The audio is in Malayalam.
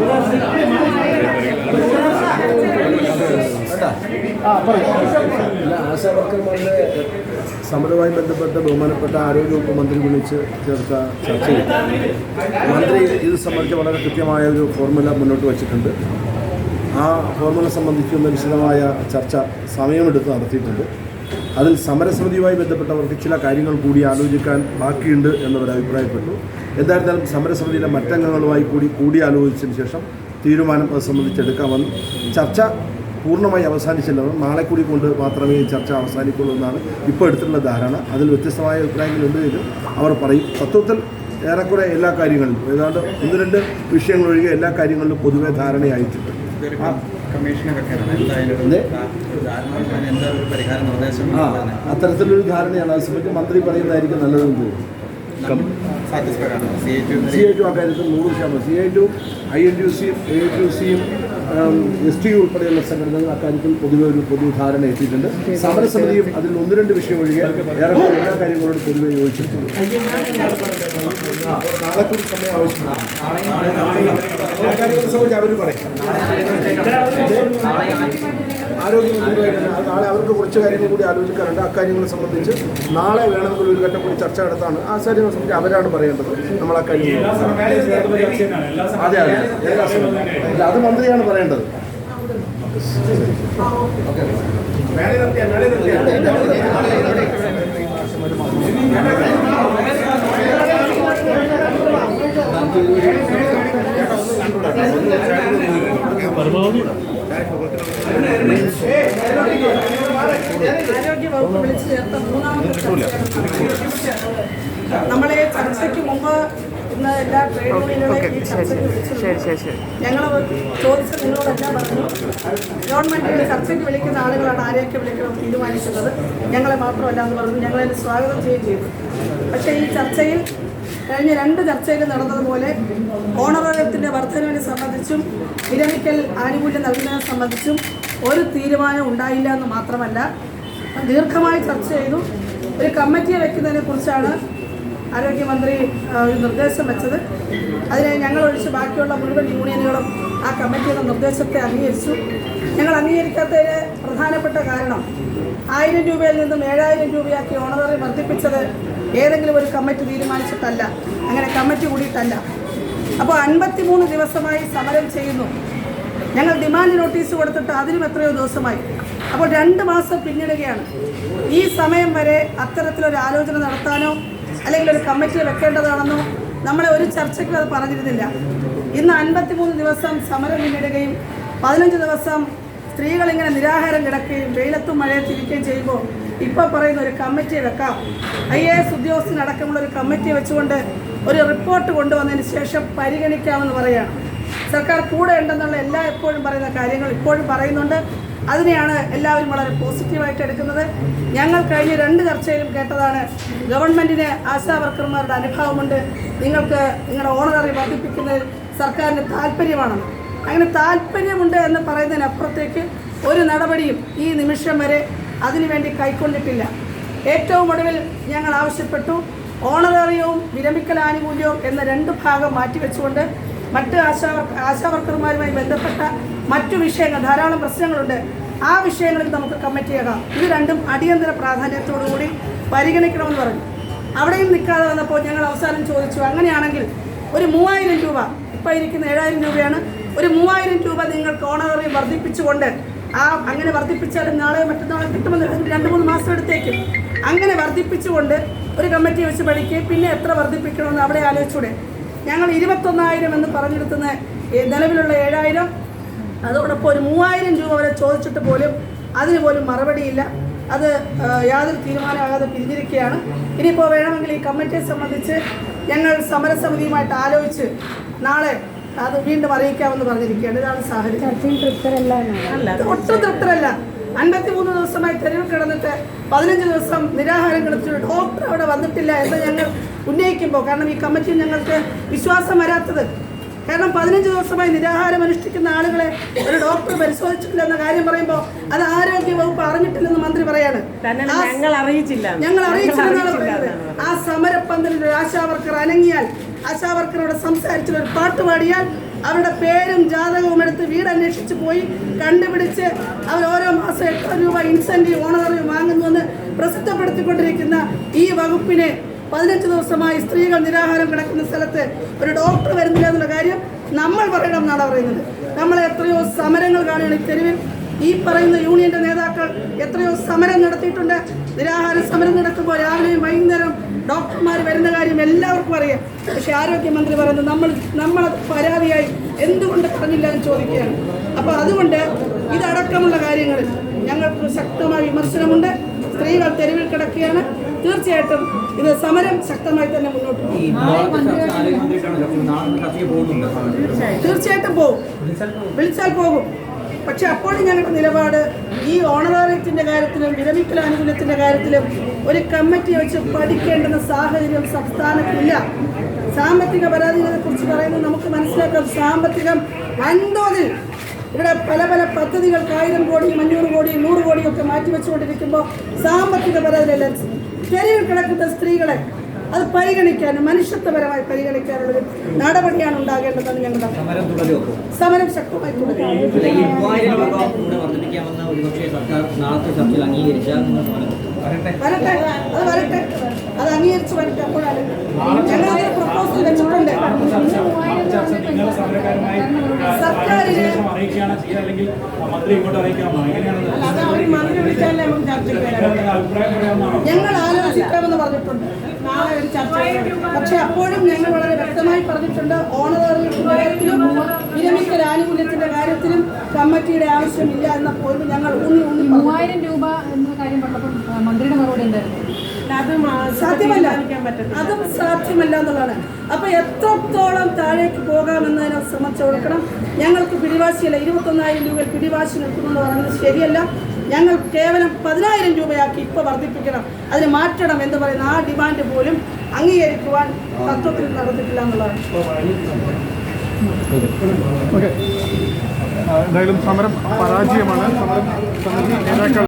Gracias. സമരവുമായി ബന്ധപ്പെട്ട ബഹുമാനപ്പെട്ട ആരോഗ്യവകുപ്പ് മന്ത്രി വിളിച്ച് ചേർത്ത ചർച്ചയിൽ മന്ത്രി ഇത് സംബന്ധിച്ച് വളരെ കൃത്യമായ ഒരു ഫോർമുല മുന്നോട്ട് വച്ചിട്ടുണ്ട്. ആ ഫോർമുല സംബന്ധിക്കുന്ന വിശദമായ ചർച്ച സമയമെടുത്ത് നടത്തിയിട്ടുണ്ട്. അതിൽ സമരസമിതിയുമായി ബന്ധപ്പെട്ടവർക്ക് ചില കാര്യങ്ങൾ കൂടി ആലോചിക്കാൻ ബാക്കിയുണ്ട് എന്നവർ അഭിപ്രായപ്പെട്ടു. എന്തായിരുന്നാലും സമരസമിതിയിലെ മറ്റംഗങ്ങളുമായി കൂടി കൂടിയാലോചിച്ചതിന് ശേഷം തീരുമാനം അത് സംബന്ധിച്ചെടുക്കാമെന്ന് ചർച്ച പൂർണമായി അവസാനിച്ചില്ലെന്നും നാളെ കൂടി കൊണ്ട് മാത്രമേ ചർച്ച അവസാനിക്കുള്ളൂ എന്നാണ് ഇപ്പോൾ എടുത്തിട്ടുള്ള ധാരണ. അതിൽ വ്യത്യസ്തമായ അഭിപ്രായങ്ങളുണ്ട് എങ്കിലും അവർ പറയും തത്വത്തിൽ ഏറെക്കുറെ എല്ലാ കാര്യങ്ങളിലും ഏതാണ്ട് ഒന്ന് രണ്ട് വിഷയങ്ങൾ ഒഴികെ എല്ലാ കാര്യങ്ങളിലും പൊതുവെ ധാരണയായിട്ടുണ്ട്. ആ, അത്തരത്തിലൊരു ധാരണയാണ്. അത് സംബന്ധിച്ച് മന്ത്രി പറയുന്നതായിരിക്കും നല്ലതെന്ന് തോന്നുന്നു. സി ഐ ടു ആ കാര്യത്തിൽ നൂറ് ശതമാനം. C I T U I N T സിയും എ ടി സിയും എസ് ടി ഉൾപ്പെടെയുള്ള സംഘടനകൾ അക്കാര്യത്തിൽ പൊതുവെ ഒരു പൊതു ധാരണ എത്തിയിട്ടുണ്ട് സമരസമിതിയും അതിൽ ഒന്ന് രണ്ട് വിഷയം ഒഴികെ ഏറെ എല്ലാ കാര്യങ്ങളോടും പൊതുവെ യോജിച്ചിട്ടുണ്ട് അവർ പറയും ആരോഗ്യമന്ത്രിയുമായിട്ട് അത് നാളെ അവർക്ക് കുറച്ച് കാര്യങ്ങൾ കൂടി ആലോചിക്കാറുണ്ട് അക്കാര്യങ്ങളെ സംബന്ധിച്ച് നാളെ വേണമെങ്കിൽ ഒരു ഘട്ടം കൂടി ചർച്ച നടത്താണ്. ആ കാര്യങ്ങളെ സംബന്ധിച്ച് അവരാണ് പറയേണ്ടത്. നമ്മൾ ആ കാര്യം അതെ അതെ അല്ല അത് മന്ത്രിയാണ് പറയേണ്ടത്. ആരോഗ്യവകുപ്പ് വിളിച്ചു ചേർത്ത മൂന്നാമത്തെ. നമ്മളെ ചർച്ചയ്ക്ക് മുമ്പ് ഇന്ന് എല്ലാ ട്രേഡ് യൂണിയനുകളെയും ഈ ചർച്ചയ്ക്ക് വിളിച്ചിരുന്നു ഞങ്ങൾ ചോദിച്ച നിങ്ങളോടെല്ലാം പറഞ്ഞു. ഗവൺമെന്റിന്റെ ചർച്ചയ്ക്ക് വിളിക്കുന്ന ആളുകളാണ് ആരെയൊക്കെ വിളിക്കണം തീരുമാനിക്കുന്നത്. ഞങ്ങളെ മാത്രമല്ല എന്ന് പറഞ്ഞു. ഞങ്ങളെ സ്വാഗതം ചെയ്യുകയും ചെയ്തു. പക്ഷേ ഈ ചർച്ചയിൽ കഴിഞ്ഞ രണ്ട് ചർച്ചയിൽ നടന്നതുപോലെ ഓണറേറിയത്തിന്റെ വർധനവിനെ സംബന്ധിച്ചും വിരമിക്കൽ ആനുകൂല്യം നൽകുന്നതിനെ സംബന്ധിച്ചും ഒരു തീരുമാനം ഉണ്ടായില്ല എന്ന് മാത്രമല്ല ദീർഘമായി ചർച്ച ചെയ്തു. ഒരു കമ്മിറ്റിയെ വെക്കുന്നതിനെ കുറിച്ചാണ് ആരോഗ്യമന്ത്രി നിർദ്ദേശം വെച്ചത്. അതിനെ ഞങ്ങൾ ഒഴിച്ച് ബാക്കിയുള്ള മുഴുവൻ യൂണിയനുകളും ആ കമ്മിറ്റിയുടെ നിർദ്ദേശത്തെ അംഗീകരിച്ചു. ഞങ്ങൾ അംഗീകരിക്കാത്തതിന് പ്രധാനപ്പെട്ട കാരണം ആയിരം രൂപയിൽ നിന്നും ഏഴായിരം രൂപയാക്കി ഓണററി വർദ്ധിപ്പിച്ചത് ഏതെങ്കിലും ഒരു കമ്മിറ്റി തീരുമാനിച്ചിട്ടല്ല. അങ്ങനെ കമ്മിറ്റി കൂടിയിട്ടല്ല. അപ്പോൾ അൻപത്തിമൂന്ന് ദിവസമായി സമരം ചെയ്യുന്നു. ഞങ്ങൾ ഡിമാൻഡ് നോട്ടീസ് കൊടുത്തിട്ട് അതിനും എത്രയോ ദിവസമായി. അപ്പോൾ രണ്ട് മാസം പിന്നിടുകയാണ്. ഈ സമയം വരെ അത്തരത്തിലൊരു ആലോചന നടത്താനോ അല്ലെങ്കിൽ ഒരു കമ്മിറ്റി വെക്കേണ്ടതാണെന്നോ നമ്മളെ ഒരു ചർച്ചയ്ക്കും അത് പറഞ്ഞിരുന്നില്ല. ഇന്ന് അൻപത്തിമൂന്ന് ദിവസം സമരം പിന്നിടുകയും പതിനഞ്ച് ദിവസം സ്ത്രീകളിങ്ങനെ നിരാഹാരം കിടക്കുകയും വെയിലത്തും മഴയത്തിരിക്കുകയും ചെയ്യുമ്പോൾ ഇപ്പോൾ പറയുന്ന ഒരു കമ്മിറ്റി വെക്കാം. ഐ എ എസ് ഉദ്യോഗസ്ഥനടക്കമുള്ള ഒരു കമ്മിറ്റി വെച്ചുകൊണ്ട് ഒരു റിപ്പോർട്ട് കൊണ്ടുവന്നതിന് ശേഷം പരിഗണിക്കാമെന്ന് പറയുകയാണ്. സർക്കാർ കൂടെ ഉണ്ടെന്നുള്ള എല്ലാ എപ്പോഴും പറയുന്ന കാര്യങ്ങൾ ഇപ്പോഴും പറയുന്നുണ്ട്. അതിനെയാണ് എല്ലാവരും വളരെ പോസിറ്റീവായിട്ട് എടുക്കുന്നത്. ഞങ്ങൾ കഴിഞ്ഞ രണ്ട് ചർച്ചയിലും കേട്ടതാണ് ഗവൺമെന്റിന് ആശാ വർക്കർമാരുടെ അനുഭവമുണ്ട്. നിങ്ങൾക്ക് നിങ്ങളുടെ ഓണററി വർദ്ധിപ്പിക്കുന്നതിൽ സർക്കാരിന് താല്പര്യമാണെന്ന് അങ്ങനെ താല്പര്യമുണ്ട് എന്ന് പറയുന്നതിനപ്പുറത്തേക്ക് ഒരു നടപടിയും ഈ നിമിഷം വരെ അതിനുവേണ്ടി കൈക്കൊണ്ടിട്ടില്ല. ഏറ്റവും ഒടുവിൽ ഞങ്ങൾ ആവശ്യപ്പെട്ടു. ഓണറേറിയവും വിരമിക്കൽ ആനുകൂല്യവും എന്ന രണ്ട് ഭാഗം മാറ്റിവെച്ചുകൊണ്ട് മറ്റ് ആശാ ആശാ വർക്കർമാരുമായി ബന്ധപ്പെട്ട മറ്റു വിഷയങ്ങൾ ധാരാളം പ്രശ്നങ്ങളുണ്ട്. ആ വിഷയങ്ങളിൽ നമുക്ക് കമ്മിറ്റിയാകാം ഇത് രണ്ടും അടിയന്തര പ്രാധാന്യത്തോടുകൂടി പരിഗണിക്കണമെന്ന് പറഞ്ഞു. അവിടെയും നിൽക്കാതെ വന്നപ്പോൾ ഞങ്ങൾ അവസാനം ചോദിച്ചു അങ്ങനെയാണെങ്കിൽ ഒരു മൂവായിരം രൂപ ഇപ്പോൾ ഇരിക്കുന്ന ഏഴായിരം രൂപയാണ് ഒരു മൂവായിരം രൂപ നിങ്ങൾ ഓണറി വർദ്ധിപ്പിച്ചുകൊണ്ട് ആ അങ്ങനെ വർദ്ധിപ്പിച്ചാലും നാളെ മറ്റന്നാളെ കിട്ടുമെന്ന് രണ്ട് മൂന്ന് മാസം എടുത്തേക്കും. അങ്ങനെ വർദ്ധിപ്പിച്ചുകൊണ്ട് ഒരു കമ്മിറ്റി വെച്ച് പഠിക്കുകയും പിന്നെ എത്ര വർദ്ധിപ്പിക്കണമെന്ന് അവിടെ ആലോചിച്ചൂടെ ഞങ്ങൾ ഇരുപത്തൊന്നായിരം എന്ന് പറഞ്ഞെടുത്തുന്ന ഈ നിലവിലുള്ള ഏഴായിരം. അതോടൊപ്പം ഒരു മൂവായിരം രൂപ വരെ ചോദിച്ചിട്ട് പോലും അതിന് പോലും മറുപടിയില്ല. അത് യാതൊരു തീരുമാനമാകാതെ പിരിഞ്ഞിരിക്കുകയാണ്. ഇനിയിപ്പോൾ വേണമെങ്കിൽ ഈ കമ്മിറ്റിയെ സംബന്ധിച്ച് ഞങ്ങൾ സമരസമിതിയുമായിട്ട് ആലോചിച്ച് നാളെ അത് വീണ്ടും അറിയിക്കാമെന്ന് പറഞ്ഞിരിക്കുകയാണ്. ഇതാണ് സാഹചര്യം. ഒട്ടും തൃപ്തരല്ല. എന്നാണ് മൂന്ന് അൻപത്തിമൂന്ന് ദിവസമായി തെരുവ് കിടന്നിട്ട് പതിനഞ്ച് ദിവസം നിരാഹാരം കിടത്തിട്ട് ഡോക്ടർ അവിടെ വന്നിട്ടില്ല എന്ന് ഞങ്ങൾ ഉന്നയിക്കുമ്പോൾ കാരണം ഈ കമ്മിറ്റി ഞങ്ങൾക്ക് വിശ്വാസം വരാത്തത്. കാരണം പതിനഞ്ച് ദിവസമായി നിരാഹാരം അനുഷ്ഠിക്കുന്ന ആളുകളെ ഒരു ഡോക്ടർ പരിശോധിച്ചിട്ടില്ല എന്ന കാര്യം പറയുമ്പോൾ അത് ആരോഗ്യ വകുപ്പ് അറിഞ്ഞിട്ടില്ലെന്ന് മന്ത്രി പറയാണ്. ഞങ്ങൾ അറിയിച്ചില്ല. ഞങ്ങൾ അറിയിച്ചില്ലെന്നാണ് അറിയിച്ചില്ല ആ സമരപ്പന്തലിൽ ഒരു ആശാവർക്കർ അനങ്ങിയാൽ ആശാവർക്കറോട് സംസാരിച്ചിട്ട് ഒരു പാട്ട് പാടിയാൽ അവരുടെ പേരും ജാതകവും എടുത്ത് വീട് അന്വേഷിച്ച് പോയി കണ്ടുപിടിച്ച് അവർ ഓരോ മാസം എത്ര രൂപ ഇൻസെന്റീവ് ഓണററി വാങ്ങുന്നുവെന്ന് പ്രസിദ്ധപ്പെടുത്തിക്കൊണ്ടിരിക്കുന്ന ഈ വകുപ്പിനെ പതിനഞ്ച് ദിവസമായി സ്ത്രീകൾ നിരാഹാരം കിടക്കുന്ന സ്ഥലത്ത് ഒരു ഡോക്ടർ വരുന്നില്ല എന്നുള്ള കാര്യം നമ്മൾ പറയണം എന്നാണ് പറയുന്നത്. നമ്മൾ എത്രയോ സമരങ്ങൾ കാണുകയാണ് ഈ തെരുവിൽ. ഈ പറയുന്ന യൂണിയന്റെ നേതാക്കൾ എത്രയോ സമരം നടത്തിയിട്ടുണ്ട്. നിരാഹാര സമരം നടക്കുമ്പോൾ രാവിലെയും വൈകുന്നേരം ഡോക്ടർമാർ വരുന്ന കാര്യം എല്ലാവർക്കും അറിയാം. പക്ഷേ ആരോഗ്യമന്ത്രി പറയുന്നത് നമ്മൾ നമ്മൾ പരാതിയായി എന്തുകൊണ്ട് പറഞ്ഞില്ല എന്ന് ചോദിക്കുകയാണ്. അപ്പോൾ അതുകൊണ്ട് ഇതടക്കമുള്ള കാര്യങ്ങളിൽ ഞങ്ങൾക്ക് ശക്തമായ വിമർശനമുണ്ട്. സ്ത്രീകൾ തെരുവിൽ കിടക്കുകയാണ്. തീർച്ചയായിട്ടും ഇത് സമരം ശക്തമായി തന്നെ മുന്നോട്ട് പോകും. തീർച്ചയായിട്ടും പോകും. വിളിച്ചാൽ പോകും. പക്ഷെ അപ്പോഴും ഞങ്ങളുടെ നിലപാട് ഈ ഓണറേറിയത്തിന്റെ കാര്യത്തിലും വിരമിക്കൽ ആനുകൂല്യത്തിന്റെ കാര്യത്തിലും ഒരു കമ്മിറ്റി വെച്ച് പഠിക്കേണ്ടുന്ന സാഹചര്യം സംസ്ഥാനത്തില്ല സാമ്പത്തിക പരാധീനതയെ കുറിച്ച് പറയുന്നത് നമുക്ക് മനസ്സിലാക്കാം. സാമ്പത്തികം വൻതോതിൽ ഇവിടെ പല പല പദ്ധതികൾക്ക് ആയിരം കോടിയും അഞ്ഞൂറ് കോടിയും നൂറ് കോടിയും ഒക്കെ മാറ്റിവെച്ചുകൊണ്ടിരിക്കുമ്പോൾ സാമ്പത്തിക പരാതിയിലല്ല തെരുവിൽ കിടക്കുന്ന സ്ത്രീകളെ അത് പരിഗണിക്കാനും മനുഷ്യത്വപരമായി പരിഗണിക്കാനുള്ള നടപടിയാണ് ഉണ്ടാകേണ്ടതെന്ന് ഞങ്ങളുടെ അഭിപ്രായം. സമരം ശക്തമായി വരട്ടെ. അത് വരട്ടെ. അത് അംഗീകരിച്ച് വരട്ടെ അപ്പോഴാണ്. ഞങ്ങൾ പ്രപ്പോസൽ വെച്ചിട്ടുണ്ട്. സർക്കാരിന് മന്ത്രി ഇങ്ങോട്ട് അറിയിക്കാമോ എങ്ങനെയാണ് അത് അവർ മന്ത്രി വിളിച്ചാലേ നമുക്ക് ചർച്ചയ്ക്ക് ഞങ്ങൾ അഭിപ്രായം എന്ന് പറഞ്ഞിട്ടുണ്ട്. നാളെ ഒരു ചർച്ച പക്ഷെ അപ്പോഴും ഞങ്ങൾ വളരെ വ്യക്തമായി പറഞ്ഞിട്ടുണ്ട് ഓണറേറിയത്തിന്റെ കാര്യത്തിലും വിരമിക്കൽ ആനുകൂല്യത്തിന്റെ കാര്യത്തിലും കമ്മിറ്റിയുടെ ആവശ്യമില്ല എന്ന പോലും ഞങ്ങൾ ഊന്നി ഊന്നി മൂവായിരം രൂപ എന്ന കാര്യം പറഞ്ഞപ്പോൾ മന്ത്രിയുടെ മറുപടി എന്തായിരുന്നു? അത് സാധ്യമല്ല. അതും സാധ്യമല്ല എന്നുള്ളതാണ്. അപ്പൊ എത്രത്തോളം താഴേക്ക് പോകാമെന്നതിനെ ശ്രമിച്ചു കൊടുക്കണം. ഞങ്ങൾക്ക് പിടിവാശിയല്ല. ഇരുപത്തൊന്നായിരം രൂപ പിടിവാശി നിൽക്കുമെന്ന് പറയുന്നത് ശരിയല്ല. ഞങ്ങൾ കേവലം പതിനായിരം രൂപയാക്കി ഇപ്പോൾ വർദ്ധിപ്പിക്കണം. അതിന് മാറ്റണം എന്ന് പറയുന്ന ആ ഡിമാൻഡ് പോലും അംഗീകരിക്കുവാൻ തത്വത്തിൽ നടന്നിട്ടില്ല എന്നുള്ളതാണ്. എന്തായാലും സമരം പരാജയമാണ്. സമരം സമിതി നേതാക്കൾ